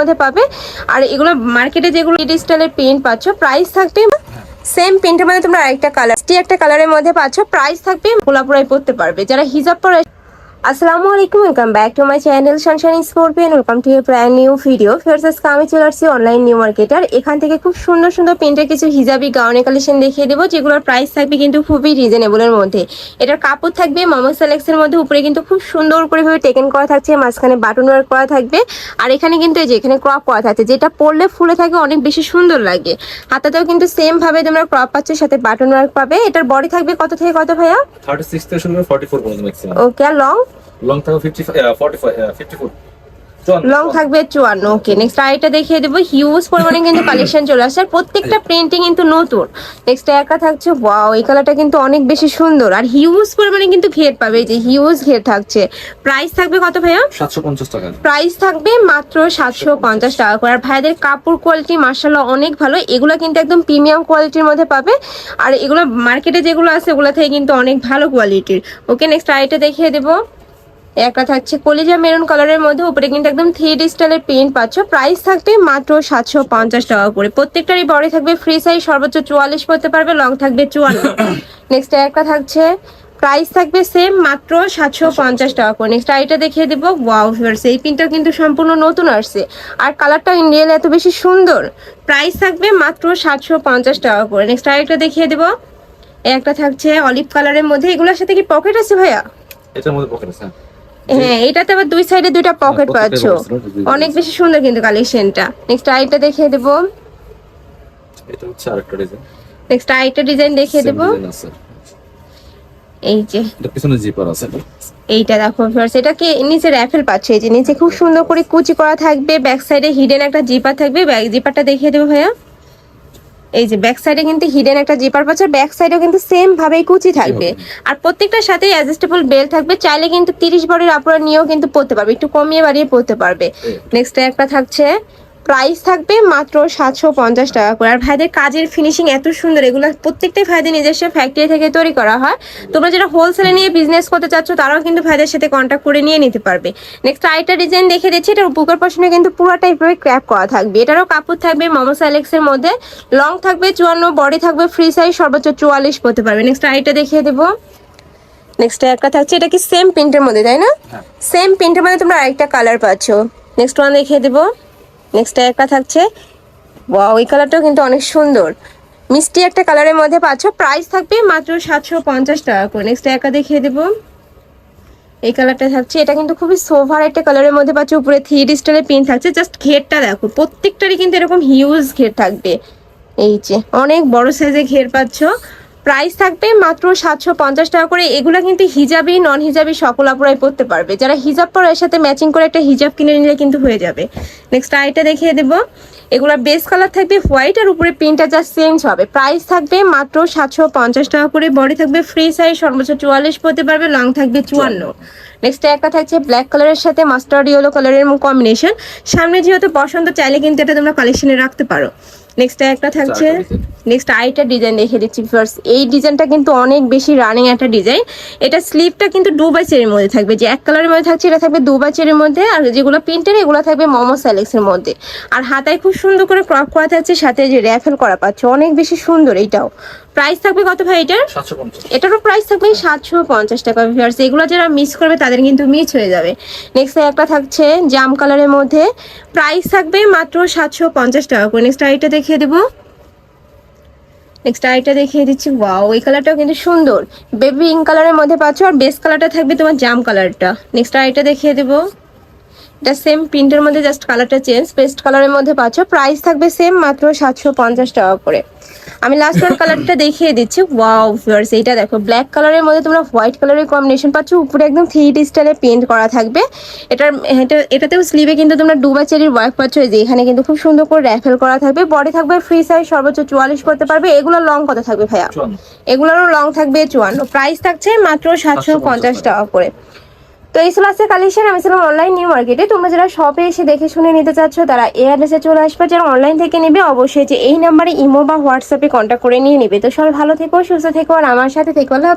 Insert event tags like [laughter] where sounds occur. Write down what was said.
মধ্যে পাবে। আর এগুলো মার্কেটে যেগুলো স্টাইলের পেন্ট পাচ্ছ প্রাইস থাকবে সেম প্রিন্টের মধ্যে তোমরা আরেকটা কালার একটা কালারের মধ্যে পাচ্ছ প্রাইস থাকবে গোলাপুরাই পড়তে পারবে। যারা হিজাব পরে আসসালামু আলাইকুম welcome back to my channel sunshine scorpion welcome to a new video fierce আজকে আমি চলে আসছি অনলাইন নিউ মার্কেটার এখান থেকে খুব সুন্দর সুন্দর প্রিন্টের কিছু হিজাবি গাউনের কালেকশন দেখিয়ে দেবো যেগুলোর প্রাইস থাকবে কিন্তু খুবই রিজনেবলের মধ্যে। এটার কাপড় থাকবে মোহাম্মদ সেলেক্সের মধ্যে উপরে কিন্তু খুব সুন্দর করে ভাবে টেকেন করা থাকছে মাঝখানে বাটন ওয়ার্ক করা থাকবে। আর এখানে কিন্তু এই যে এখানে ক্রপ করা থাকছে যেটা পরলে ফুলে থাকে অনেক বেশি সুন্দর লাগে। হাতাতেও কিন্তু সেম ভাবে তোমরা ক্রপ পাচ্ছ সাথে বাটন ওয়ার্ক পাবে। এটার বডি থাকবে কত থেকে কত ভাইয়া? থার্টি সিক্স থেকে শুরু ফর্টি ফোর পর্যন্ত ওকে আর লং লং থাকবে fifty forty fifty four long থাকবে চুয়ান্ন ওকে নেক্সট আরেকটা দেখিয়ে দেবো হিউজ পরিমাণে কিন্তু কালেকশন চলে আসছে আর প্রত্যেকটা প্রিন্টিং কিন্তু নতুন। নেক্সট একটা থাকছে ওয়াও এই কালারটা কিন্তু অনেক বেশি সুন্দর আর হিউজ পরিমাণে কিন্তু ঘের পাবে এই যে হিউজ ঘের থাকছে। প্রাইস থাকবে কত ভাইয়া? সাতশো পঞ্চাশ টাকা। প্রাইস থাকবে মাত্র সাতশো পঞ্চাশ টাকা করে আর ভাইদের কাপড় কোয়ালিটি মার্শাল্লাহ অনেক ভালো এগুলো কিন্তু একদম প্রিমিয়াম কোয়ালিটির মধ্যে পাবে আর এগুলো মার্কেটে যেগুলো আছে ওগুলো থেকে কিন্তু অনেক ভালো কোয়ালিটির ওকে নেক্সট আরেকটা দেখিয়ে দেবো। একটা থাকছে কলিজা মেরুন কালারের মধ্যে। উপরে কিন্তু একদম থ্রি স্টাইলের প্রিন্ট পাচ্ছ। প্রাইস থাকবে মাত্র সাতশো পঞ্চাশ টাকা করে। প্রত্যেকটারই বডি থাকবে ফ্রি সাইজ সর্বোচ্চ চুয়াল্লিশ পড়তে পারবে লং থাকবে চুয়ান্ন। [coughs] নেক্সট একটা থাকছে প্রাইস থাকবে সেম মাত্র সাতশো পঞ্চাশ টাকা করে। নেক্সট আইটা দেখিয়ে দেবো। ওয়াও ভিউয়ার্স এই পিনটা কিন্তু সম্পূর্ণ নতুন আসছে। আর কালারটা ইন্ডিয়াল এত বেশি সুন্দর। প্রাইস থাকবে মাত্র সাতশো পঞ্চাশ টাকা করে। নেক্সট আরেকটা দেখিয়ে দেবো। একটা থাকছে অলিভ কালারের মধ্যে। এগুলোর সাথে কি পকেট আছে ভাইয়া? এটার মধ্যে পকেট আছে হ্যাঁ এটাতে আবার দুই সাইডে দুইটা পকেট pocket পাচ্ছ। অনেক বেশি সুন্দর কিন্তু কালেকশনটা। নেক্সট আইটা দেখিয়ে দেবো। এটা হচ্ছে আরেকটা ডিজাইন নেক্সট আইটা ডিজাইন দেখিয়ে দেবো। এই যে। এটা পিছনে জিপার আছে এইটা দেখো ফার্স্ট এটাকে নিচে র্যাফেল পাচ্ছে? এই যে নিচে খুব সুন্দর করে কুচি করা থাকবে ব্যাক সাইডে হিডেন একটা জিপার থাকবে ব্যাক জিপারটা দেখিয়ে দেবো ভাইয়া। এই যে ব্যাক সাইডে কিন্তু হিডেন একটা জিপার পাচ্ছে ব্যাক সাইডেও কিন্তু সেম ভাবেই কুচি থাকবে। আর প্রত্যেকটার সাথে অ্যাডজাস্টেবল বেল থাকবে চাইলে কিন্তু তিরিশ বডির আপনারা নিয়েও কিন্তু পড়তে পারবে একটু কমিয়ে বাড়িয়ে পড়তে পারবে। নেক্সট একটা থাকছে প্রাইস থাকবে মাত্র সাতশো পঞ্চাশ টাকা করে। আর ভাইদের কাজের ফিনিশিং এত সুন্দর এগুলো প্রত্যেকটাই ভাইদের নিজস্ব ফ্যাক্টরি থেকে তৈরি করা হয়। তোমরা যারা হোলসেলে নিয়ে বিজনেস করতে চাচ্ছ তারাও কিন্তু ভাইদের সাথে কন্ট্যাক্ট করে নিয়ে নিতে পারবে। নেক্সট আরেকটা ডিজাইন দেখে দিচ্ছি এটার উপকার পশনে কিন্তু পুরোটাই পুরো ক্র্যাপ করা থাকবে। এটারও কাপড় থাকবে মোমোস অ্যালেক্সের মধ্যে লং থাকবে চুয়ান্ন বডি থাকবে ফ্রি সাইজ সর্বোচ্চ চুয়াল্লিশ করতে পারবে। নেক্সট আরেকটা দেখিয়ে দেবো। নেক্সট একটা থাকছে এটা কি সেম প্রিন্টের মধ্যে তাই না? হ্যাঁ। সেম প্রিন্টের মধ্যে তোমরা আরেকটা কালার পাচ্ছ। নেক্সট ওয়ান দেখিয়ে দেবো। নেক্সট একটা থাকছে। এই কালারটাও কিন্তু অনেক সুন্দর। মিষ্টি একটা কালারের মধ্যে পাচ্ছ। প্রাইস থাকবে মাত্র সাতশো পঞ্চাশ টাকা করে। নেক্সট একা দেখিয়ে দেবো। এই কালারটা থাকছে। এটা কিন্তু খুবই সোভার একটা কালারের মধ্যে পাচ্ছ। উপরে থ্রি স্টাইলের পিন থাকছে। জাস্ট ঘেরটা দেখো। প্রত্যেকটারই কিন্তু এরকম হিউজ ঘের থাকবে। এই যে, অনেক বড় সাইজে ঘের পাচ্ছ। প্রাইস থাকবে মাত্র সাতশো পঞ্চাশ টাকা করে। এগুলো কিন্তু হিজাবি নন হিজাবি সকল আপুরাই পরতে পারবে। যারা হিজাব পরে এর সাথে ম্যাচিং করে একটা হিজাব কিনে নিলে কিন্তু হয়ে যাবে। নেক্সট আইটা দেখিয়ে দেবো। এগুলোর বেস কালার থাকবে হোয়াইট আর উপরে প্রিন্টটা জাস্ট চেঞ্জ হবে। প্রাইস থাকবে মাত্র সাতশো পঞ্চাশ টাকা করে। বডি থাকবে ফ্রি সাইজ সর্বোচ্চ চুয়াল্লিশ পড়তে পারবে লং থাকবে চুয়ান্ন। নেক্সট একটা থাকছে ব্ল্যাক কালারের সাথে মাস্টার্ড ইয়েলো কালারের কম্বিনেশন সামনে যেহেতু পছন্দ চাইলে কিন্তু এটা তোমরা কালেকশনে রাখতে পারো। নেক্সট একটা থাকছে। নেক্সট আইটা ডিজাইন দেখে দিচ্ছি। ফার্স্ট এই ডিজাইনটা কিন্তু অনেক বেশি রানিং একটা ডিজাইন এটা স্লিভটা কিন্তু দু বাই চেরির মধ্যে থাকবে। যে এক কালারের মধ্যে থাকছে এটা থাকবে দু বাই চেরির মধ্যে। আর যেগুলো প্রিন্টের এগুলো থাকবে মোমো স্যালেক্সের মধ্যে। আর হাতায় খুব সুন্দর করে ক্রপ করা থাকছে সাথে যে র্যাফেল করা পাচ্ছে অনেক বেশি সুন্দর এইটাও। প্রাইস থাকবে কত ভাই এটার? এটারও প্রাইস থাকবে সাতশো পঞ্চাশ টাকা ভিউয়ার্স এগুলো যারা মিস করবে তাদের কিন্তু মিস হয়ে যাবে। নেক্সট একটা থাকছে জাম কালারের মধ্যে। প্রাইস থাকবে মাত্র সাতশো পঞ্চাশ টাকা করে। নেক্সট আইটা দেখিয়ে দেবো। নেক্সট আইটা দেখিয়ে দিচ্ছি। ওয়াও এই কালারটাও কিন্তু সুন্দর। বেবি পিঙ্ক কালারের মধ্যে পাচ্ছ আর বেস কালারটা থাকবে তোমার জাম কালারটা। নেক্সট আইটা দেখিয়ে দেবো। এটা সেম প্রিন্টের মধ্যে জাস্ট কালারটা চেঞ্জ পেস্ট কালারের মধ্যে পাচ্ছ। প্রাইস থাকবে সেম মাত্র সাতশো পঞ্চাশ টাকা করে। আমি লাস্ট ওয়ান কালারটা দেখিয়ে দিচ্ছি। ওয়াও ভিউয়ার্স এইটা দেখো ব্ল্যাক কালারের মধ্যে তোমরা হোয়াইট কালারের কম্বিনেশন পাচ্ছ। উপরে একদম থ্রি ডি স্টাইলে পেন্ট করা থাকবে। এটার এটা এটাতেও স্লিভে কিন্তু তোমরা ডুবা চেরির ওয়ার্ক পাচ্ছ। যে এখানে কিন্তু খুব সুন্দর করে র্যাফেল করা থাকবে। বডি থাকবে ফ্রি সাইজ সর্বোচ্চ চুয়াল্লিশ করতে পারবে। এগুলো লং কত থাকবে ভাইয়া? এগুলোরও লং থাকবে চুয়ান্ন। প্রাইস থাকছে মাত্র সাতশো পঞ্চাশ টাকা করে। তো এই ছিল কালেকশন আমি ছিলাম অনলাইন নিউ মার্কেটে। তোমরা যারা শপে এসে দেখে শুনে নিতে চাচ্ছ, তারা এই অ্যাড্রেসে চলে আসবে। যারা অনলাইন থেকে নেবে, অবশ্যই যে এই নাম্বারে ইমো বা হোয়াটসঅ্যাপে কন্ট্যাক্ট করে নিয়ে নেবে। তো সবাই ভালো থেকো, সুস্থ থেকো, আর আমার সাথে থেকো। আল্লাহ